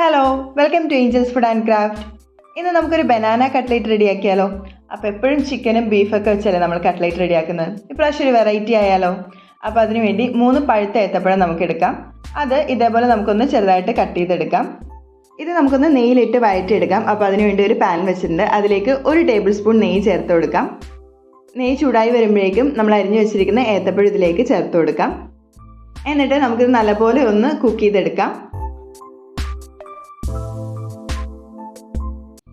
Hello welcome to angels food and craft ഇന്ന് നമുക്കൊരു banana cutlet റെഡിയാക്കിയാലോ അപ്പോൾ എപ്പോഴും ചിക്കനും ബീഫൊക്കെ വെച്ചല്ലേ നമ്മൾ കട്ട്ലേറ്റ് റെഡിയാക്കുന്നത് ഇപ്രാവശ്യം ഒരു വെറൈറ്റി ആയാലോ? അപ്പോൾ അതിനുവേണ്ടി മൂന്ന് പഴുത്ത ഏത്തപ്പഴം നമുക്ക് എടുക്കാം അത് ഇതേപോലെ നമുക്കൊന്ന് ചെറുതായിട്ട് കട്ട് ചെയ്തെടുക്കാം. ഇത് നമുക്കൊന്ന് നെയ്യിലിട്ട് വഴറ്റിയെടുക്കാം അപ്പോൾ അതിനുവേണ്ടി ഒരു പാൻ വെച്ചിട്ടുണ്ട്. അതിലേക്ക് ഒരു ടേബിൾ സ്പൂൺ നെയ്യ് ചേർത്ത് കൊടുക്കാം. നെയ്യ് ചൂടായി വരുമ്പോഴേക്കും നമ്മൾ അരിഞ്ഞു വെച്ചിരിക്കുന്ന ഏത്തപ്പഴം ഇതിലേക്ക് ചേർത്ത് കൊടുക്കാം. എന്നിട്ട് നമുക്കിത് നല്ലപോലെ ഒന്ന് കുക്ക് ചെയ്തെടുക്കാം.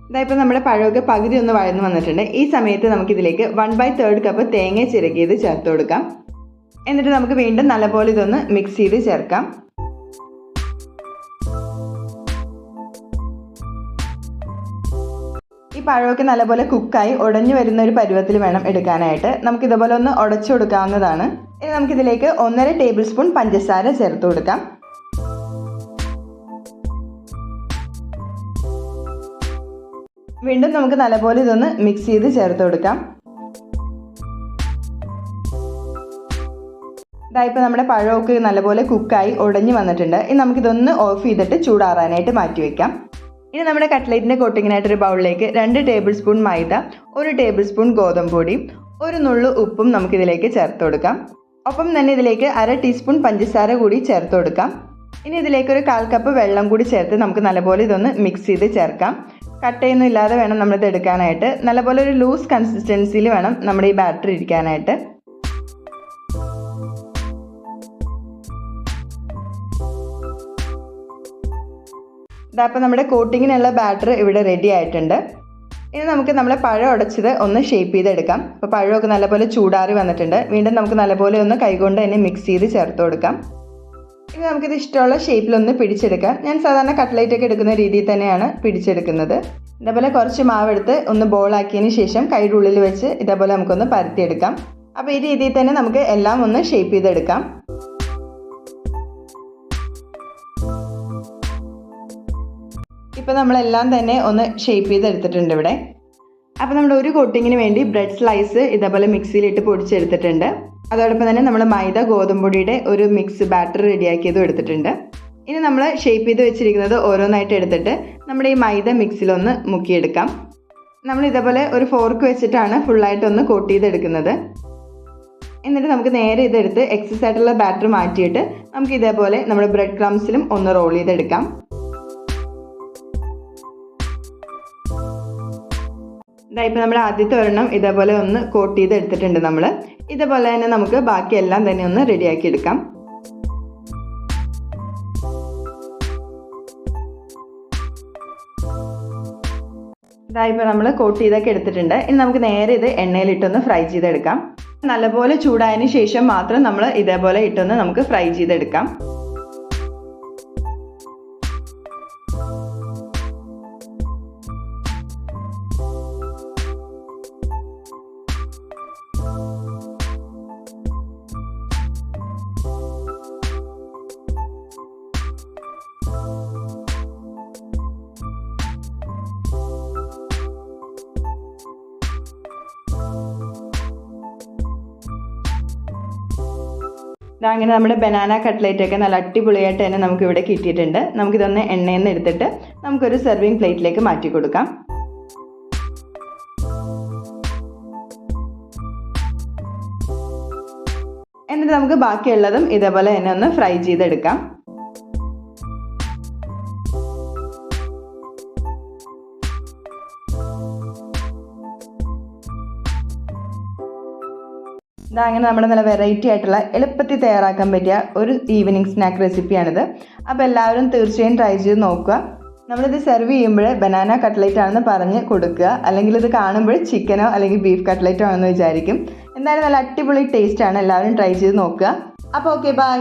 ഇതായിപ്പോൾ നമ്മുടെ പഴമൊക്കെ പകുതി ഒന്ന് വഴന്നു വന്നിട്ടുണ്ട്. ഈ സമയത്ത് നമുക്കിതിലേക്ക് വൺ ബൈ തേർഡ് കപ്പ് തേങ്ങ ചിരകിയത് ചേർത്ത് കൊടുക്കാം. എന്നിട്ട് നമുക്ക് വീണ്ടും നല്ലപോലെ ഇതൊന്ന് മിക്സ് ചെയ്ത് ചേർക്കാം. ഈ പഴമൊക്കെ നല്ലപോലെ കുക്കായി ഉടഞ്ഞു വരുന്ന ഒരു പരുവത്തിൽ വേണം എടുക്കാനായിട്ട്. നമുക്ക് ഇതുപോലെ ഒന്ന് ഉടച്ചു കൊടുക്കാവുന്നതാണ്. ഇനി നമുക്കിതിലേക്ക് ഒന്നര ടേബിൾ സ്പൂൺ പഞ്ചസാര ചേർത്ത് കൊടുക്കാം. വീണ്ടും നമുക്ക് നല്ലപോലെ ഇതൊന്ന് മിക്സ് ചെയ്ത് ചേർത്ത് കൊടുക്കാം. ഇതായിപ്പോൾ നമ്മുടെ പഴമൊക്കെ നല്ലപോലെ കുക്കായി ഉടഞ്ഞു വന്നിട്ടുണ്ട്. ഇനി നമുക്കിതൊന്ന് ഓഫ് ചെയ്തിട്ട് ചൂടാറാനായിട്ട് മാറ്റി വെക്കാം. ഇനി നമ്മുടെ കട്ട്ലേറ്റിന്റെ കോട്ടിങ്ങിനായിട്ട് ഒരു ബൗളിലേക്ക് രണ്ട് ടേബിൾ സ്പൂൺ മൈദ ഒരു ടേബിൾ സ്പൂൺ ഗോതമ്പ് പൊടി ഒരു നുള്ളു ഉപ്പും നമുക്കിതിലേക്ക് ചേർത്ത് കൊടുക്കാം. ഒപ്പം തന്നെ ഇതിലേക്ക് അര ടീസ്പൂൺ പഞ്ചസാര കൂടി ചേർത്ത് കൊടുക്കാം. ഇനി ഇതിലേക്ക് ഒരു കാൽ കപ്പ് വെള്ളം കൂടി ചേർത്ത് നമുക്ക് നല്ലപോലെ ഇതൊന്ന് മിക്സ് ചെയ്ത് ചേർക്കാം. കട്ടയൊന്നും ഇല്ലാതെ വേണം നമ്മളിത് എടുക്കാനായിട്ട്. നല്ലപോലെ ഒരു ലൂസ് കൺസിസ്റ്റൻസിയിൽ വേണം നമ്മുടെ ഈ ബാറ്ററി ഇരിക്കാനായിട്ട്. ഇതപ്പോൾ നമ്മുടെ കോട്ടിങ്ങിനുള്ള ബാറ്ററി ഇവിടെ റെഡി ആയിട്ടുണ്ട്. ഇനി നമുക്ക് നമ്മളെ പഴം ഉടച്ചത് ഒന്ന് ഷേപ്പ് ചെയ്തെടുക്കാം. അപ്പോൾ പഴമൊക്കെ നല്ലപോലെ ചൂടാറി വന്നിട്ടുണ്ട്. വീണ്ടും നമുക്ക് നല്ലപോലെ ഒന്ന് കൈകൊണ്ട് തന്നെ മിക്സ് ചെയ്ത് ചേർത്ത് കൊടുക്കാം. ഇനി നമുക്കിത് ഇഷ്ടമുള്ള ഷേപ്പിലൊന്ന് പിടിച്ചെടുക്കാം. ഞാൻ സാധാരണ കട്ട്ലൈറ്റ് ഒക്കെ എടുക്കുന്ന രീതിയിൽ തന്നെയാണ് പിടിച്ചെടുക്കുന്നത്. ഇതേപോലെ കുറച്ച് മാവെടുത്ത് ഒന്ന് ബോളാക്കിയതിന് ശേഷം കൈയുടെ ഉള്ളിൽ വെച്ച് ഇതേപോലെ നമുക്കൊന്ന് പരത്തിയെടുക്കാം. അപ്പോൾ ഈ രീതിയിൽ തന്നെ നമുക്ക് എല്ലാം ഒന്ന് ഷേപ്പ് ചെയ്തെടുക്കാം. ഇപ്പോൾ നമ്മളെല്ലാം തന്നെ ഒന്ന് ഷേപ്പ് ചെയ്തെടുത്തിട്ടുണ്ട് ഇവിടെ. അപ്പോൾ നമ്മൾ ഒരു കോട്ടിങ്ങിന് വേണ്ടി ബ്രെഡ് സ്ലൈസ് ഇതേപോലെ മിക്സിയിലിട്ട് പൊടിച്ചെടുത്തിട്ടുണ്ട്. അതോടൊപ്പം തന്നെ നമ്മൾ മൈദ ഗോതമ്പൊടിയുടെ ഒരു മിക്സ് ബാറ്റർ റെഡിയാക്കിയതും എടുത്തിട്ടുണ്ട്. ഇനി നമ്മൾ ഷേപ്പ് ചെയ്ത് വെച്ചിരിക്കുന്നത് ഓരോന്നായിട്ട് എടുത്തിട്ട് നമ്മുടെ ഈ മൈദ മിക്സിലൊന്ന് മുക്കിയെടുക്കാം. നമ്മൾ ഇതേപോലെ ഒരു ഫോർക്ക് വെച്ചിട്ടാണ് ഫുള്ളായിട്ട് ഒന്ന് കോട്ട് ചെയ്തെടുക്കുന്നത്. എന്നിട്ട് നമുക്ക് നേരെ ഇതെടുത്ത് എക്സസ് ആയിട്ടുള്ള ബാറ്റർ മാറ്റിയിട്ട് നമുക്ക് ഇതേപോലെ നമ്മുടെ ബ്രെഡ് ക്രംസിലും ഒന്ന് റോൾ ചെയ്തെടുക്കാം. ഇതായിപ്പോൾ നമ്മൾ ആദ്യത്തെ ഒരെണ്ണം ഇതേപോലെ ഒന്ന് കോട്ട് ചെയ്ത് എടുത്തിട്ടുണ്ട് നമ്മൾ ഇതേപോലെ തന്നെ നമുക്ക് ബാക്കി എല്ലാം തന്നെ ഒന്ന് റെഡിയാക്കി എടുക്കാം. ഇതായിപ്പോൾ നമ്മൾ കോട്ട് ചെയ്തൊക്കെ എടുത്തിട്ടുണ്ട്. ഇനി നമുക്ക് നേരെ ഇത് എണ്ണയിലിട്ടൊന്ന് ഫ്രൈ ചെയ്തെടുക്കാം. നല്ലപോലെ ചൂടായതിനു ശേഷം മാത്രം നമ്മൾ ഇതേപോലെ ഇട്ടൊന്ന് നമുക്ക് ഫ്രൈ ചെയ്തെടുക്കാം. അങ്ങനെ നമ്മുടെ ബനാന കട്ട്ലേറ്റ് ഒക്കെ നല്ല അടിപൊളിയായിട്ട് തന്നെ നമുക്ക് ഇവിടെ കിട്ടിയിട്ടുണ്ട്. നമുക്കിതൊന്ന് എണ്ണയിൽ നിന്ന് എടുത്തിട്ട് നമുക്കൊരു സെർവിങ് പ്ലേറ്റിലേക്ക് മാറ്റി കൊടുക്കാം. എന്നിട്ട് നമുക്ക് ബാക്കിയുള്ളതും ഇതേപോലെ തന്നെ ഒന്ന് ഫ്രൈ ചെയ്തെടുക്കാം. ഇതാ അങ്ങനെ നമ്മുടെ നല്ല വെറൈറ്റി ആയിട്ടുള്ള എളുപ്പത്തിൽ തയ്യാറാക്കാൻ പറ്റിയ ഒരു ഈവനിങ് സ്നാക്ക് റെസിപ്പിയാണിത് അപ്പോൾ എല്ലാവരും തീർച്ചയായും ട്രൈ ചെയ്ത് നോക്കുക. നമ്മളിത് സെർവ് ചെയ്യുമ്പോൾ ബനാന കട്ട്ലേറ്റ് ആണെന്ന് പറഞ്ഞ് കൊടുക്കുക. അല്ലെങ്കിൽ ഇത് കാണുമ്പോൾ ചിക്കനോ അല്ലെങ്കിൽ ബീഫ് കട്ട്ലേറ്റോ ആണെന്ന് വിചാരിക്കും. എന്തായാലും നല്ല അടിപൊളി ടേസ്റ്റ് ആണ്. എല്ലാവരും ട്രൈ ചെയ്ത് നോക്കുക. അപ്പോൾ ഓക്കെ ബൈ